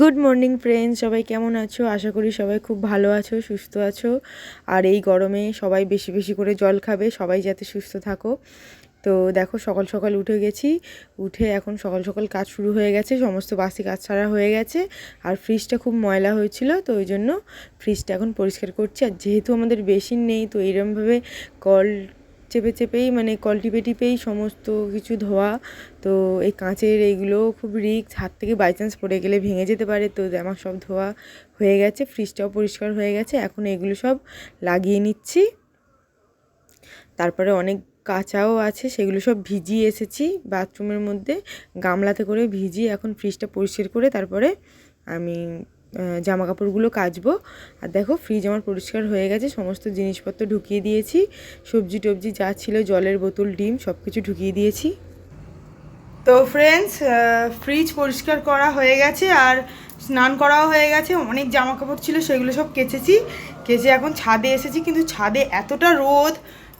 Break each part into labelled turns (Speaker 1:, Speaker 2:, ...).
Speaker 1: Good morning friends সবাই কেমন আছো? আশা করি সবাই খুব ভালো আছো, সুস্থ আছো। আর এই গরমে সবাই বেশি বেশি করে জল খাবে, সবাই যাতে সুস্থ থাকো। তো দেখো, সকাল সকাল উঠে গেছি। উঠে এখন সকাল সকাল কাজ শুরু হয়ে গেছে, সমস্ত বাসি কাজ ছাড়া হয়ে গেছে। আর ফ্রিজটা খুব ময়লা হয়েছিল, তো ওই জন্য ফ্রিজটা এখন পরিষ্কার করছি। আর যেহেতু আমাদের বেসিন নেই, তো এরমভাবে কল চেপে চেপেই মানে কল টিপে টিপেই সমস্ত কিছু ধোয়া। তো এই কাঁচের এইগুলো খুব রিক্স, হাত থেকে বাই চান্স পড়ে গেলে ভেঙে যেতে পারে। তো আমার সব ধোয়া হয়ে গেছে ফ্রিজটাও পরিষ্কার হয়ে গেছে। এখন এগুলো সব লাগিয়ে নিচ্ছি। তারপরে অনেক কাঁচাও আছে, সেগুলো সব ভিজিয়ে এসেছি বাথরুমের মধ্যে। গামলাতে করে ভিজিয়ে এখন ফ্রিজটা পরিষ্কার করে তারপরে আমি জামা কাপড়গুলো কাচবো। আর দেখো ফ্রিজ আমার পরিষ্কার হয়ে গেছে, সমস্ত জিনিসপত্র ঢুকিয়ে দিয়েছি। সবজি টবজি যা ছিল, জলের বোতল, ডিম সব কিছু ঢুকিয়ে দিয়েছি। তো ফ্রেন্ডস ফ্রিজ পরিষ্কার করা হয়ে গেছে, আর স্নান করাও হয়ে গেছে। অনেক জামা কাপড় ছিল, সেগুলো সব কেচেছি। কেচে এখন ছাদে এসেছি, কিন্তু ছাদে এতটা রোদ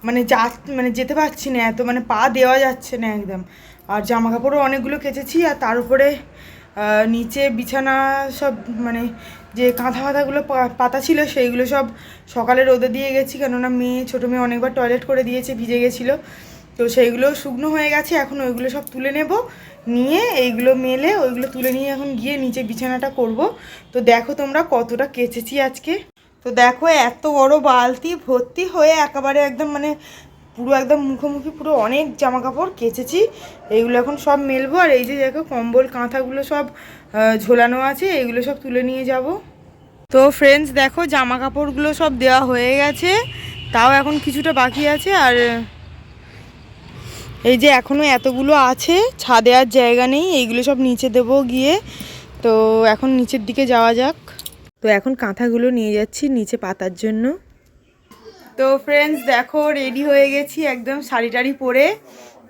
Speaker 1: মানে যা মানে যেতে পারছি না, এত মানে পা দেওয়া যাচ্ছে না একদম। আর জামা কাপড়ও অনেকগুলো কেচেছি, আর তার উপরে নিচে বিছানা সব মানে যে কাঁথা ফাঁথাগুলো পাতা ছিল সেইগুলো সব সকালে রোদে দিয়ে গেছি, কেননা মেয়ে, ছোটো মেয়ে অনেকবার টয়লেট করে দিয়েছে, ভিজে গেছিল। তো সেইগুলো শুকনো হয়ে গেছে, এখন ওইগুলো সব তুলে নেব, নিয়ে এইগুলো মেলে ওইগুলো তুলে নিয়ে এখন গিয়ে নিচে বিছানাটা করব। তো দেখো তোমরা কতটা কেচেছি আজকে। তো দেখো এত বড় বালতি, ভর্তি হয়ে একেবারে একদম মানে পুরো একদম মুখোমুখি পুরো অনেক জামা কাপড় কেচেছি। এইগুলো এখন সব মেলবো আর এই যে দেখো কম্বল, কাঁথাগুলো সব ঝোলানো আছে, এইগুলো সব তুলে নিয়ে যাব। তো ফ্রেন্ডস দেখো জামা কাপড়গুলো সব দেওয়া হয়ে গেছে। তাও এখন কিছুটা বাকি আছে আর এই যে এখনও এতগুলো আছে, ছাদে আর জায়গা নেই, এইগুলো সব নিচে দেব গিয়ে। তো এখন নিচের দিকে যাওয়া যাক। তো এখন কাঁথাগুলো নিয়ে যাচ্ছি নিচে পাতার জন্য। তো ফ্রেন্ডস দেখো রেডি হয়ে গেছি একদম শাড়ি টাড়ি পরে।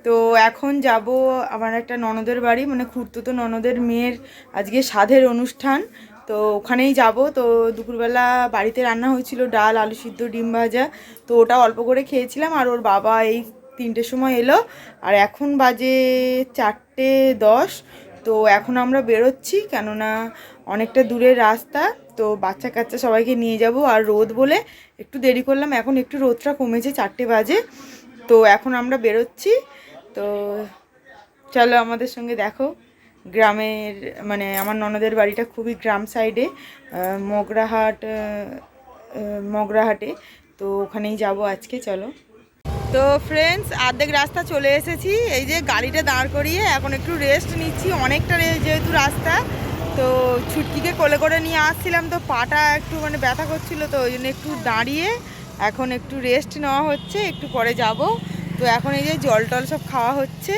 Speaker 1: তো এখন যাব আমার একটা ননদের বাড়ি মানে খুঁড়তো তো ননদের মেয়ের আজকে সাধের অনুষ্ঠান। তো ওখানেই যাব। তো দুপুরবেলা বাড়িতে রান্না হয়েছিল ডাল, আলু সিদ্ধ, ডিম ভাজা। তো ওটা অল্প করে খেয়েছিলাম আর ওর বাবা এই তিনটের সময় এলো। আর এখন বাজে চারটে দশ। তো এখন আমরা বেরোচ্ছি কেননা অনেকটা দূরের রাস্তা, তো বাচ্চা কাচ্চা সবাইকে নিয়ে যাব। আর রোদ বলে একটু দেরি করলাম, এখন একটু রোদটা কমেছে চারটে বাজে। তো এখন আমরা বেরোচ্ছি। তো চলো আমাদের সঙ্গে দেখো। গ্রামের মানে আমার ননদের বাড়িটা খুবই গ্রাম সাইডে মগরাহাট মগরাহাটে। তো ওখানেই যাব আজকে, চলো। তো ফ্রেন্ডস আর্ধেক রাস্তা চলে এসেছি। এই যে গাড়িটা দাঁড় করিয়ে এখন একটু রেস্ট নিচ্ছি, অনেকটা যেহেতু রাস্তা, তো ছুটকিকে কোলে করে নিয়ে আসছিলাম, তো পাটা একটু মানে ব্যথা করছিল, তো ওই জন্য একটু দাঁড়িয়ে এখন একটু রেস্ট নেওয়া হচ্ছে, একটু পরে যাব। তো এখন এই যে জল টল সব খাওয়া হচ্ছে।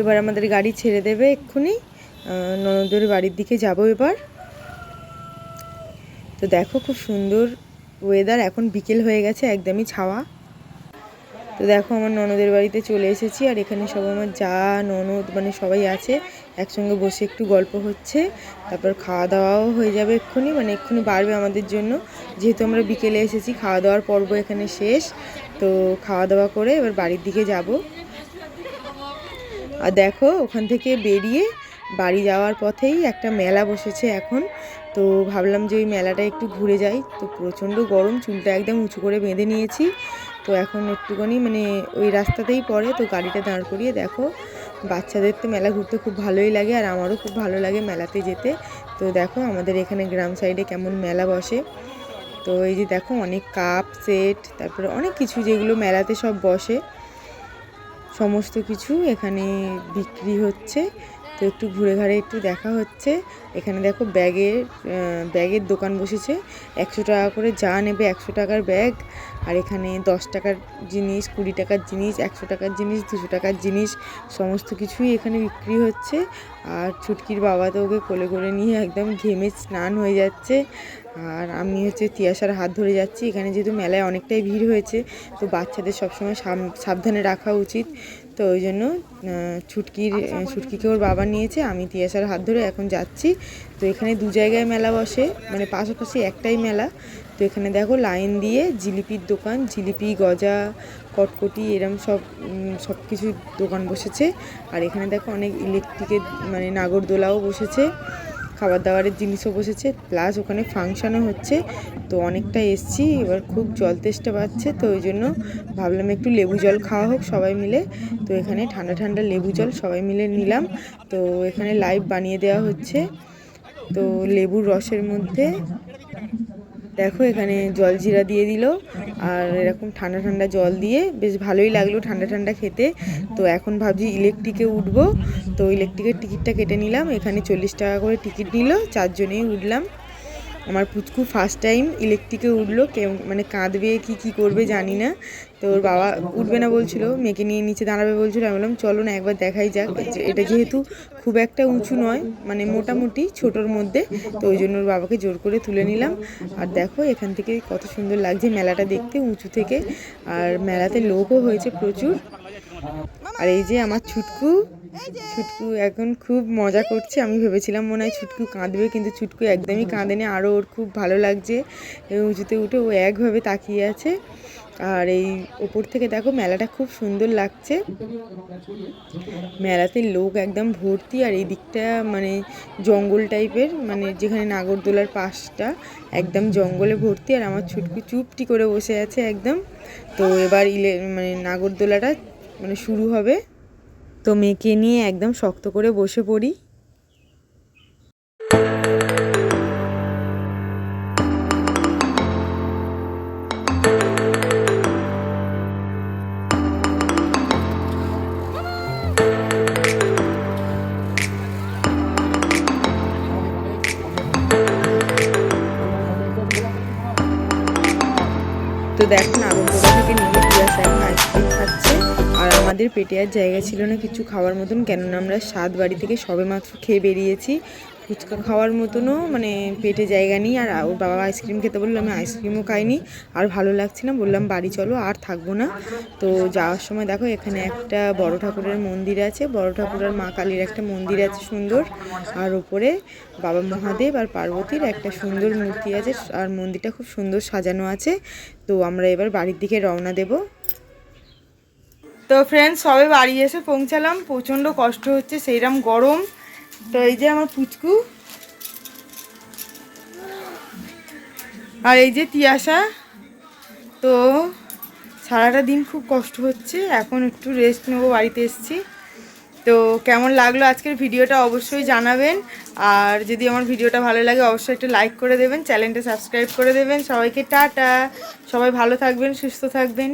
Speaker 1: এবার আমাদের গাড়ি ছেড়ে দেবে এক্ষুনি। ননদের বাড়ির দিকে যাব এবার। তো দেখো খুব সুন্দর ওয়েদার এখন বিকেল হয়ে গেছে, একদমই ছাওয়া। তো দেখো আমার ননদের বাড়িতে চলে এসেছি আর এখানে সব আমার যা ননদ মানে সবাই আছে, একসঙ্গে বসে একটু গল্প হচ্ছে, তারপর খাওয়া দাওয়াও হয়ে যাবে এক্ষুনি মানে এক্ষুনি বাড়বে আমাদের জন্য। যেহেতু আমরা বিকেলে এসেছি খাওয়া দাওয়ার পর্ব এখানে শেষ, তো খাওয়া দাওয়া করে এবার বাড়ির দিকে যাব। আর দেখো, ওখান থেকে বেরিয়ে বাড়ি যাওয়ার পথেই একটা মেলা বসেছে এখন, তো ভাবলাম যে ওই মেলাটা একটু ঘুরে যাই। তো প্রচণ্ড গরম, চুলটা একদম উঁচু করে বেঁধে নিয়েছি। তো এখন একটুখানি মানে ওই রাস্তাতেই পড়ে, তো গাড়িটা দাঁড় করিয়ে দেখো। বাচ্চাদের তো মেলা ঘুরতে খুব ভালোই লাগে আর আমারও খুব ভালো লাগে মেলাতে যেতে। তো দেখো আমাদের এখানে গ্রাম সাইডে কেমন মেলা বসে। তো এই যে দেখো অনেক কাপ, সেট, তারপরে অনেক কিছু যেগুলো মেলাতে সব বসে। সমস্ত কিছু এখানে বিক্রি হচ্ছে। তো একটু ঘুরে ঘাড়ে একটু দেখা হচ্ছে। এখানে দেখো ব্যাগের ব্যাগের দোকান বসেছে। একশো টাকা করে যা নেবে একশো টাকার ব্যাগ। আর এখানে দশ টাকার জিনিস, কুড়ি টাকার জিনিস, একশো টাকার জিনিস, দুশো টাকার জিনিস, সমস্ত কিছুই এখানে বিক্রি হচ্ছে। আর ছুটকির বাবা তো ওকে কোলে করে নিয়ে একদম ঘেমে স্নান হয়ে যাচ্ছে। আর আমি হচ্ছে তিয়াসার হাত ধরে যাচ্ছি। এখানে যেহেতু মেলায় অনেকটাই ভিড় হয়েছে, তো বাচ্চাদের সবসময় সাবধানে রাখা উচিত। তো ওই জন্য ছুটকির ছুটকিকে ওর বাবা নিয়েছে আমি তিয়াসার হাত ধরে এখন যাচ্ছি। তো এখানে দু জায়গায় মেলা বসে মানে পাশাপাশি একটাই মেলা। তো এখানে দেখো লাইন দিয়ে জিলিপির দোকান জিলিপি গজা কটকটি এরম সব সব কিছু দোকান বসেছে। আর এখানে দেখো অনেক ইলেকট্রিকের মানে নাগরদোলাও বসেছে। খাবার দাবারের জিনিসও বসেছে প্লাস ওখানে ফাংশানও হচ্ছে, তো অনেকটা এসছি, এবার খুব জল তেষ্টা পাচ্ছে তো ওই জন্য ভাবলাম একটু লেবু জল খাওয়া হোক সবাই মিলে, তো এখানে ঠান্ডা ঠান্ডা লেবু জল সবাই মিলে নিলাম, তো এখানে লাইভ বানিয়ে দেওয়া হচ্ছে, তো লেবুর রসের মধ্যে দেখো, এখানে জল জিরা দিয়ে দিল আর এরকম ঠান্ডা ঠান্ডা জল দিয়ে বেশ ভালোই লাগল ঠান্ডা ঠান্ডা খেতে। তো এখন ভাবছি ইলেকট্রিকে উঠবো। তো ইলেকট্রিকের টিকিটটা কেটে নিলাম। এখানে চল্লিশ টাকা করে টিকিট নিল, চারজনেই উঠলাম। আমার পুচকু ফার্স্ট টাইম ইলেকট্রিকে উঠল, কেউ মানে কাঁদবে কি কি করবে জানি না। তো ওর বাবা উঠবে না বলছিল, মেয়েকে নিয়ে নিচে দাঁড়াবে বলছিল। আমি বললাম, চলো না, একবার দেখাই যাক। এটা যেহেতু খুব একটা উঁচু নয় মানে মোটামুটি ছোটোর মধ্যে, তো ওই জন্য ওর বাবাকে জোর করে তুলে নিলাম। আর দেখো, এখান থেকে কত সুন্দর লাগছে মেলাটা দেখতে, উঁচু থেকে। আর মেলাতে লোকও হয়েছে প্রচুর। আর এই যে আমার ছুটকু ছুটকু এখন খুব মজা করছে। আমি ভেবেছিলাম মনে হয় ছুটকু কাঁদবে কিন্তু ছুটকু একদমই কাঁদে কাঁদেনি। আরও ওর খুব ভালো লাগছে। উঁচুতে উঠে ও একভাবে তাকিয়ে আছে। আর এই ওপর থেকে দেখো মেলাটা খুব সুন্দর লাগছে। মেলাতে লোক একদম ভর্তি আর এই দিকটা মানে জঙ্গল টাইপের। মানে যেখানে নাগরদোলার পাশটা একদম জঙ্গলে ভর্তি। আর আমার ছুটকু চুপটি করে বসে আছে একদম। তো এবার ইলে মানে নাগরদোলাটা মানে শুরু হবে। তো মেয়েকে নিয়ে একদম শক্ত করে বসে পড়ি। তো দেখো নাগরদোলা থেকে নেমে পিয়াসা এখন আইসক্রিম আমাদের পেটে আর জায়গা ছিল না কিছু খাওয়ার মতন, কেননা আমরা সাত বাড়ি থেকে সবে মাত্র খেয়ে বেরিয়েছি। ফুচকা খাওয়ার মতনও মানে পেটে জায়গা নেই, আর ওর বাবা আইসক্রিম খেতে বলল, আমি আইসক্রিমও খাইনি, আর ভালো লাগছে না। বললাম, বাড়ি চলো, আর থাকব না। তো যাওয়ার সময় দেখো, এখানে একটা বড় ঠাকুরের মন্দির আছে। বড় ঠাকুর আর মা কালীর একটা মন্দির আছে সুন্দর। আর ওপরে বাবা মহাদেব আর পার্বতীর একটা সুন্দর মূর্তি আছে, আর মন্দিরটা খুব সুন্দর সাজানো আছে। তো আমরা এবার বাড়ির দিকে রওনা দেব। তো ফ্রেন্ডস সবে বাড়ি এসে পৌঁছালাম। প্রচণ্ড কষ্ট হচ্ছে সেইরকম গরম। তো এই যে আমার পুচকু। আর এই যে তিয়াসা তো সারাটা দিন খুব কষ্ট হচ্ছে, এখন একটু রেস্ট নেব, বাড়িতে এসেছি। তো কেমন লাগল আজকের ভিডিওটা অবশ্যই জানাবেন। আর যদি আমার ভিডিওটা ভালো লাগে, অবশ্যই একটু লাইক করে দেবেন, চ্যানেলটা সাবস্ক্রাইব করে দেবেন। সবাইকে টাটা। সবাই ভালো থাকবেন, সুস্থ থাকবেন।